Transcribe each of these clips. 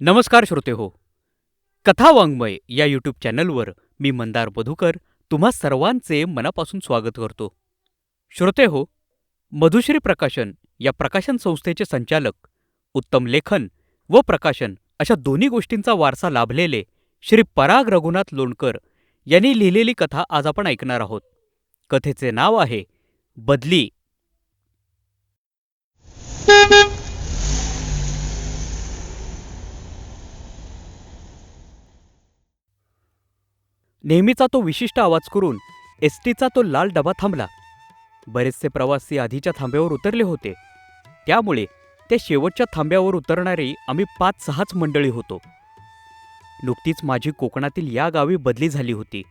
नमस्कार श्रोते हो. कथा वाङ्मय या यूट्यूब चॅनलवर मी मंदार मधुकर तुम्हा सर्वांचे मनापासून स्वागत करतो. श्रोते हो मधुश्री प्रकाशन या प्रकाशन संस्थेचे संचालक उत्तम लेखन व प्रकाशन अशा दोन्ही गोष्टींचा वारसा लाभलेले श्री पराग रघुनाथ लोणकर यांनी लिहिलेली कथा आज आपण ऐकणार आहोत. कथेचे नाव आहे बदली. नेहमीचा तो विशिष्ट आवाज करून एस टीचा तो लाल डबा थांबला. बरेचसे प्रवासी आधीच्या थांब्यावर उतरले होते. त्यामुळे त्या शेवटच्या थांब्यावर उतरणारी आम्ही पाच सहाच मंडळी होतो. नुकतीच माझी कोकणातील या गावी बदली झाली होती.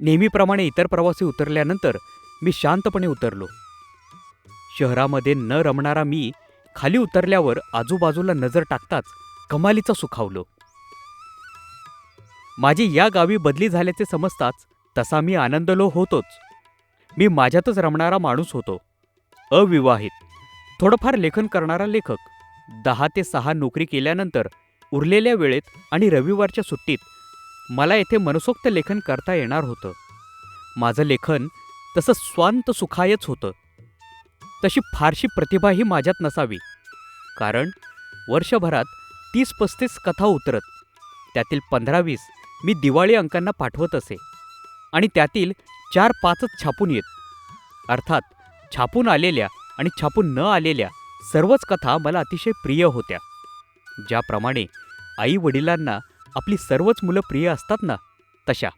नेहमीप्रमाणे इतर प्रवासी उतरल्यानंतर मी शांतपणे उतरलो. शहरामध्ये न रमणारा मी खाली उतरल्यावर आजूबाजूला नजर टाकताच कमालीचा सुखावलो. माझी या गावी बदली झाल्याचे समजताच तसा मी आनंदलो होतोच. मी माझ्यातच रमणारा माणूस होतो. अविवाहित. थोडंफार लेखन करणारा लेखक. दहा ते सहा नोकरी केल्यानंतर उरलेल्या वेळेत आणि रविवारच्या सुट्टीत मला येथे मनसोक्त लेखन करता येणार होतं. माझं लेखन तसं स्वांत सुखायच होतं. तशी फारशी प्रतिभाही माझ्यात नसावी. कारण वर्षभरात तीस पस्तीस कथा उतरत त्यातील पंधरा वीस मी दिवाळी अंकांना पाठवत असे. आणि त्यातील चार पाचच छापून येत. अर्थात छापून आलेल्या आणि छापून न आलेल्या सर्वच कथा मला अतिशय प्रिय होत्या. ज्याप्रमाणे आई वडिलांना आपली सर्वच मुलं प्रिय असतात ना तशा.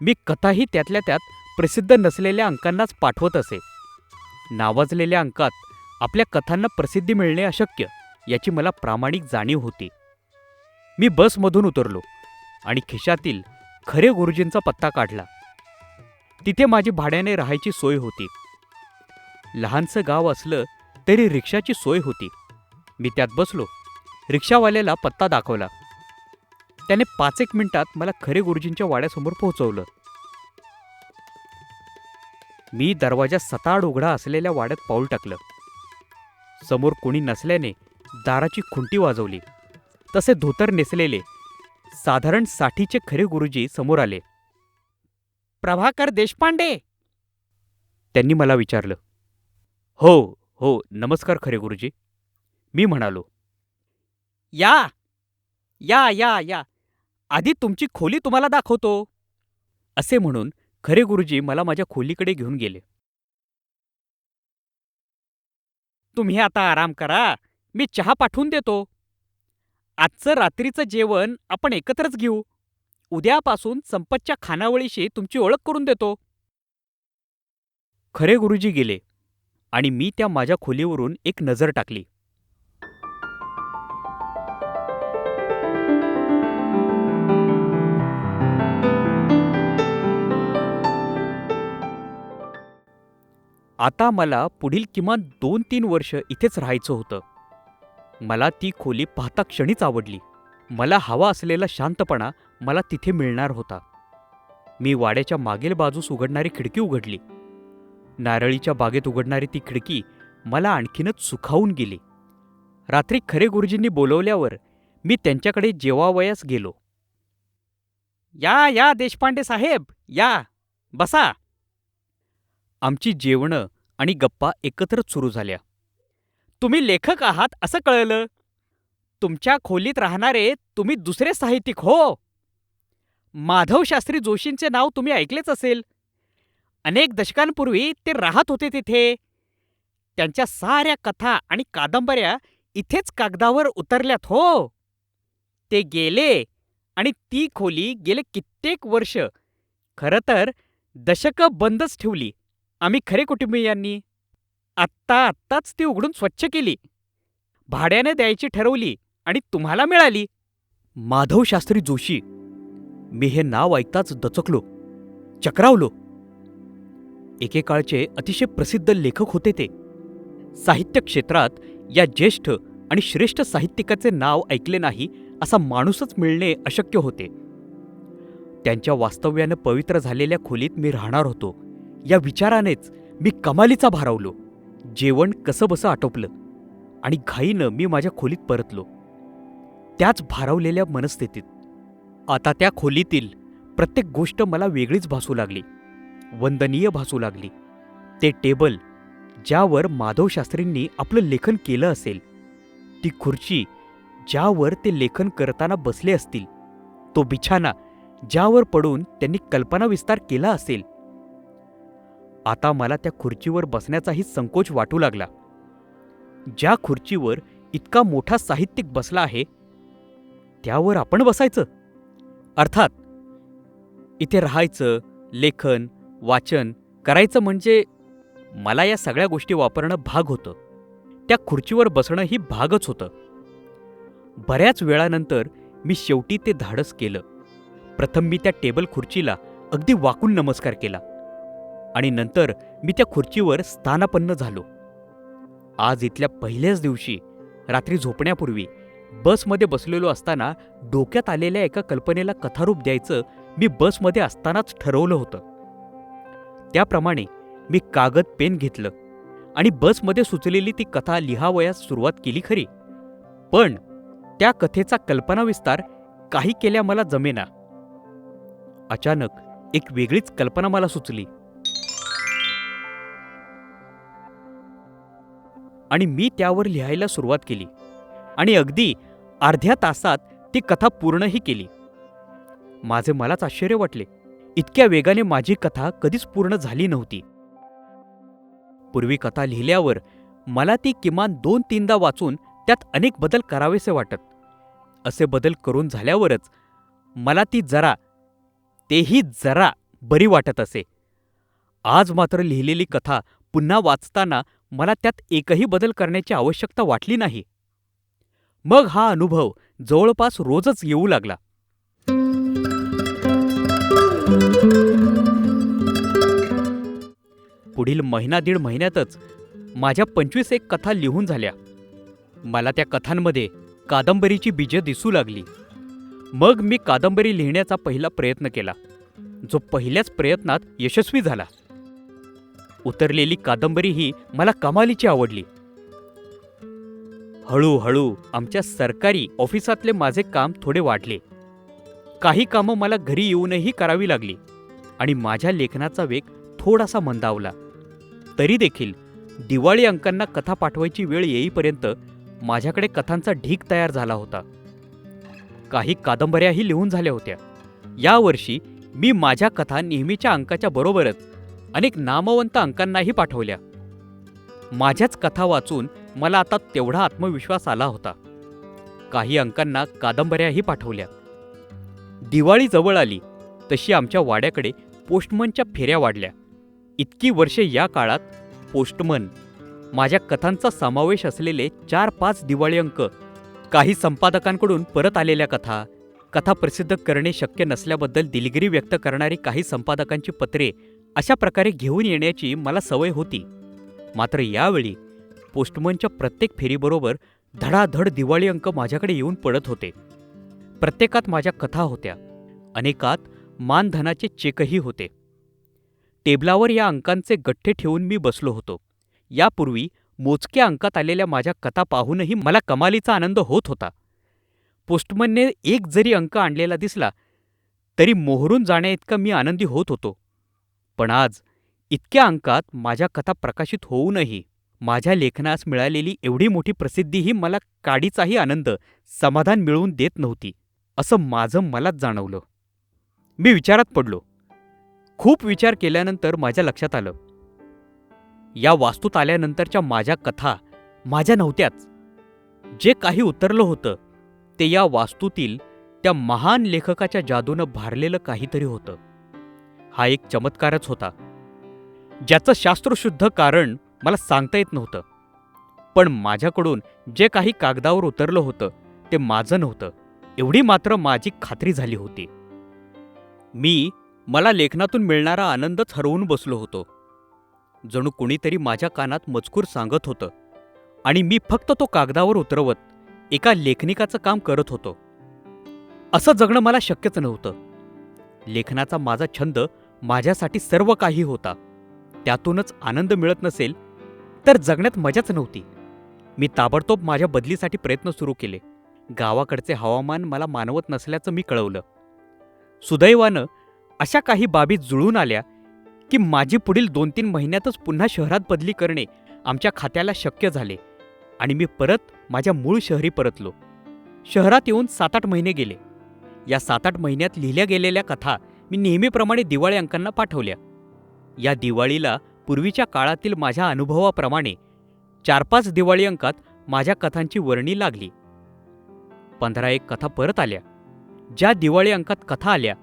मी कथाही त्यातल्या त्यात प्रसिद्ध नसलेल्या अंकांनाच पाठवत असे. नावाजलेल्या अंकात आपल्या कथांना प्रसिद्धी मिळणे अशक्य याची मला प्रामाणिक जाणीव होती. मी बसमधून उतरलो. आणि खिशातील खरे गुरुजींचा पत्ता काढला. तिथे माझी भाड्याने राहायची सोय होती. लहानसं गाव असलं तरी रिक्षाची सोय होती. मी त्यात बसलो. रिक्षावाल्याला पत्ता दाखवला. त्याने पाच एक मिनिटात मला खरे गुरुजींच्या वाड्यासमोर पोहोचवलं. मी दरवाजा सताड उघडा असलेल्या वाड्यात पाऊल टाकलं. समोर कोणी नसल्याने दाराची खुंटी वाजवली. तसे धोतर नेसलेले साधारण साठीचे खरे गुरुजी समोर आले. प्रभाकर देशपांडे. त्यांनी मला विचारलं. हो हो नमस्कार खरे गुरुजी. मी म्हणालो. या या या या. आधी तुमची खोली तुम्हाला दाखवतो. असे म्हणून खरे गुरुजी मला माझ्या खोलीकडे घेऊन गेले. तुम्ही आता आराम करा. मी चहा पाठवून देतो. आजचं रात्रीचं जेवण आपण एकत्रच घेऊ. उद्यापासून संपतच्या खानावळीशी तुमची ओळख करून देतो. खरे गुरुजी गेले आणि मी त्या माझ्या खोलीवरून एक नजर टाकली. आता मला पुढील किमान दोन तीन वर्ष इथेच राहायचं होतं. मला ती खोली पाहता क्षणीच आवडली. मला हवा असलेला शांतपणा मला तिथे मिळणार होता. मी वाड्याच्या मागील बाजूस उघडणारी खिडकी उघडली. नारळीच्या बागेत उघडणारी ती खिडकी मला आणखीनच सुखावून गेली. रात्री खरे गुरुजींनी बोलवल्यावर मी त्यांच्याकडे जेवावयास गेलो. या या देशपांडे साहेब या बसा. आमची जेवणं आणि गप्पा एकत्रच सुरू झाल्या. तुम्ही लेखक आहात असं कळलं. तुमच्या खोलीत राहणारे तुम्ही दुसरे साहित्यिक हो. माधव शास्त्री जोशींचे नाव तुम्ही ऐकलेच असेल. अनेक दशकांपूर्वी ते राहत होते तिथे. त्यांच्या साऱ्या कथा आणि कादंबऱ्या इथेच कागदावर उतरल्यात हो. ते गेले आणि ती खोली गेले कित्येक वर्ष. खरं तर दशकं बंदच ठेवली. आम्ही खरे कुटुंबीयांनी. आत्ता आत्ताच ती उघडून स्वच्छ केली. भाड्याने द्यायची ठरवली आणि तुम्हाला मिळाली. माधव शास्त्री जोशी. मी हे नाव ऐकताच दचकलो. चक्रावलो. एकेकाळचे अतिशय प्रसिद्ध लेखक होते ते. साहित्य क्षेत्रात या ज्येष्ठ आणि श्रेष्ठ साहित्यिकाचे नाव ऐकले नाही असा माणूसच मिळणे अशक्य होते. त्यांच्या वास्तव्यानं पवित्र झालेल्या खोलीत मी राहणार होतो. या विचारानेच मी कमालीचा भारावलो. जेवण कसंबसं आटोपलं आणि घाईनं मी माझ्या खोलीत परतलो. त्याच भारावलेल्या मनस्थितीत आता त्या खोलीतील प्रत्येक गोष्ट मला वेगळीच भासू लागली वंदनीय भासू लागली. ते टेबल ज्यावर माधवशास्त्रींनी आपलं लेखन केलं असेल ती खुर्ची ज्यावर ते लेखन करताना बसले असतील तो बिछाना ज्यावर पडून त्यांनी कल्पना विस्तार केला असेल आता मला त्या खुर्चीवर बसण्याचाही संकोच वाटू लागला. ज्या खुर्चीवर इतका मोठा साहित्यिक बसला आहे त्यावर आपण बसायचं. अर्थात इथे राहायचं लेखन वाचन करायचं म्हणजे मला या सगळ्या गोष्टी वापरणं भाग होतं. त्या खुर्चीवर बसणं ही भागच होतं. बऱ्याच वेळानंतर मी शेवटी ते धाडस केलं. प्रथम मी त्या टेबल खुर्चीला अगदी वाकून नमस्कार केला. आणि नंतर मी त्या खुर्चीवर स्थानापन्न झालो. आज इथल्या पहिल्याच दिवशी रात्री झोपण्यापूर्वी बसमध्ये बसलेलो असताना डोक्यात आलेल्या एका कल्पनेला कथारूप द्यायचं मी बसमध्ये असतानाच ठरवलं होतं. त्याप्रमाणे मी कागद पेन घेतलं आणि बसमध्ये सुचलेली ती कथा लिहावयास सुरुवात केली खरी. पण त्या कथेचा कल्पनाविस्तार काही केल्या मला जमेना. अचानक एक वेगळीच कल्पना मला सुचली. आणि मी त्यावर लिहायला सुरुवात केली. आणि अगदी अर्ध्या तासात ती कथा पूर्णही केली. माझे मलाच आश्चर्य वाटले. इतक्या वेगाने माझी कथा कधीच पूर्ण झाली नव्हती. पूर्वी कथा लिहिल्यावर मला ती किमान दोन तीनदा वाचून त्यात अनेक बदल करावेसे वाटत. असे बदल करून झाल्यावरच मला ती जरा तेही जरा बरी वाटत असे. आज मात्र लिहिलेली कथा पुन्हा वाचताना मला त्यात एकही बदल करण्याची आवश्यकता वाटली नाही. मग हा अनुभव जवळपास रोजच येऊ लागला. पुढील महिना दीड महिन्यातच माझ्या पंचवीस एक कथा लिहून झाल्या. मला त्या कथांमध्ये कादंबरीची बीजं दिसू लागली. मग मी कादंबरी लिहिण्याचा पहिला प्रयत्न केला जो पहिल्याच प्रयत्नात यशस्वी झाला. उतरलेली कादंबरी ही मला कमालीची आवडली. हळूहळू आमच्या सरकारी ऑफिसातले माझे काम थोडे वाढले. काही कामं मला घरी येऊनही करावी लागली आणि माझ्या लेखनाचा वेग थोडासा मंदावला. तरी देखील दिवाळी अंकांना कथा पाठवायची वेळ येईपर्यंत माझ्याकडे कथांचा ढीक तयार झाला होता. काही कादंबऱ्याही लिहून झाल्या होत्या. यावर्षी मी माझ्या कथा नेहमीच्या अंकाच्या बरोबरच अनेक नामवंत अंकांनाही पाठवल्या. माझ्याच कथा वाचून मला आता तेवढा आत्मविश्वास आला होता. काही अंकांना कादंबऱ्याही पाठवल्या. दिवाळी जवळ आली तशी आमच्या वाड्याकडे पोस्टमनच्या फेऱ्या वाढल्या. इतकी वर्षे या काळात पोस्टमन माझ्या कथांचा समावेश असलेले चार पाच दिवाळी अंक काही संपादकांकडून परत आलेल्या कथा कथा प्रसिद्ध करणे शक्य नसल्याबद्दल दिलगिरी व्यक्त करणारी काही संपादकांची पत्रे अशा प्रकारे घेऊन येण्याची मला सवय होती. मात्र यावेळी पोस्टमनच्या प्रत्येक फेरीबरोबर धडाधड दिवाळी अंक माझ्याकडे येऊन पडत होते. प्रत्येकात माझ्या कथा होत्या. अनेकात मानधनाचे चेकही होते. टेबलावर या अंकांचे गठ्ठे ठेवून मी बसलो होतो. यापूर्वी मोजक्या अंकात आलेल्या माझ्या कथा पाहूनही मला कमालीचा आनंद होत होता. पोस्टमनने एक जरी अंक आणलेला दिसला तरी मोहरून जाण्याइतका मी आनंदी होत होतो. पण आज इतक्या अंकात माझ्या कथा प्रकाशित होऊनही माझ्या लेखनास मिळालेली एवढी मोठी प्रसिद्धीही मला काडीचाही आनंद समाधान मिळवून देत नव्हती असं माझं मलाच जाणवलं. मी विचारात पडलो. खूप विचार केल्यानंतर माझ्या लक्षात आलं. या वास्तूत आल्यानंतरच्या माझ्या कथा माझ्या नव्हत्याच. जे काही उतरलं होतं ते या वास्तूतील त्या महान लेखकाच्या जादूनं भारलेलं काहीतरी होतं. हा एक चमत्कारच होता. ज्याचं शास्त्रशुद्ध कारण मला सांगता येत नव्हतं. पण माझ्याकडून जे काही कागदावर उतरलं होतं ते माझं नव्हतं. एवढी मात्र माझी खात्री झाली होती. मी मला लेखनातून मिळणारा आनंदच हरवून बसलो होतो. जणू कुणीतरी माझ्या कानात मजकूर सांगत होतं आणि मी फक्त तो कागदावर उतरवत एका लेखनिकाचं काम करत होतो. असं जगणं मला शक्यच नव्हतं. लेखनाचा माझा छंद माझ्यासाठी सर्व काही होता. त्यातूनच आनंद मिळत नसेल तर जगण्यात मजाच नव्हती. मी ताबडतोब माझ्या बदलीसाठी प्रयत्न सुरू केले. गावाकडचे हवामान मला मानवत नसल्याचं मी कळवलं. सुदैवानं अशा काही बाबी जुळून आल्या की माझी पुढील दोन तीन महिन्यातच पुन्हा शहरात बदली करणे आमच्या खात्याला शक्य झाले आणि मी परत माझ्या मूळ शहरी परतलो. शहरात येऊन सात आठ महिने गेले. या सात आठ महिन्यात लिहिल्या गेलेल्या कथा मी नेहमीप्रमाणे दिवाळी अंकांना पाठवल्या. या दिवाळीला पूर्वीच्या काळातील माझ्या अनुभवाप्रमाणे चार पाच दिवाळी अंकात माझ्या कथांची वर्णी लागली. पंधरा एक कथा परत आल्या. ज्या दिवाळी अंकात कथा आल्या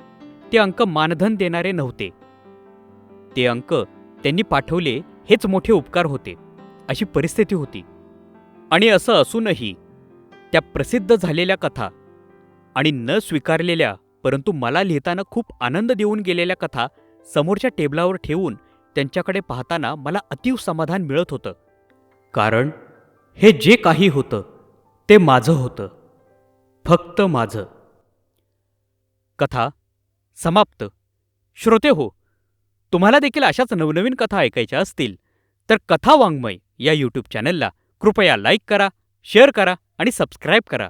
ते अंक मानधन देणारे नव्हते. ते अंक त्यांनी पाठवले हेच मोठे उपकार होते अशी परिस्थिती होती. आणि असं असूनही त्या प्रसिद्ध झालेल्या कथा आणि न स्वीकारलेल्या परंतु मला लिहिताना खूप आनंद देऊन गेलेल्या कथा समोरच्या टेबलावर ठेवून त्यांच्याकडे पाहताना मला अतीव समाधान मिळत होतं. कारण हे जे काही होतं ते माझं होतं. फक्त माझं. कथा समाप्त. श्रोते हो तुम्हाला देखील अशाच नवनवीन कथा ऐकायच्या असतील तर कथा वाङ्मय या यूट्यूब चॅनलला कृपया लाईक करा शेअर करा आणि सबस्क्राईब करा.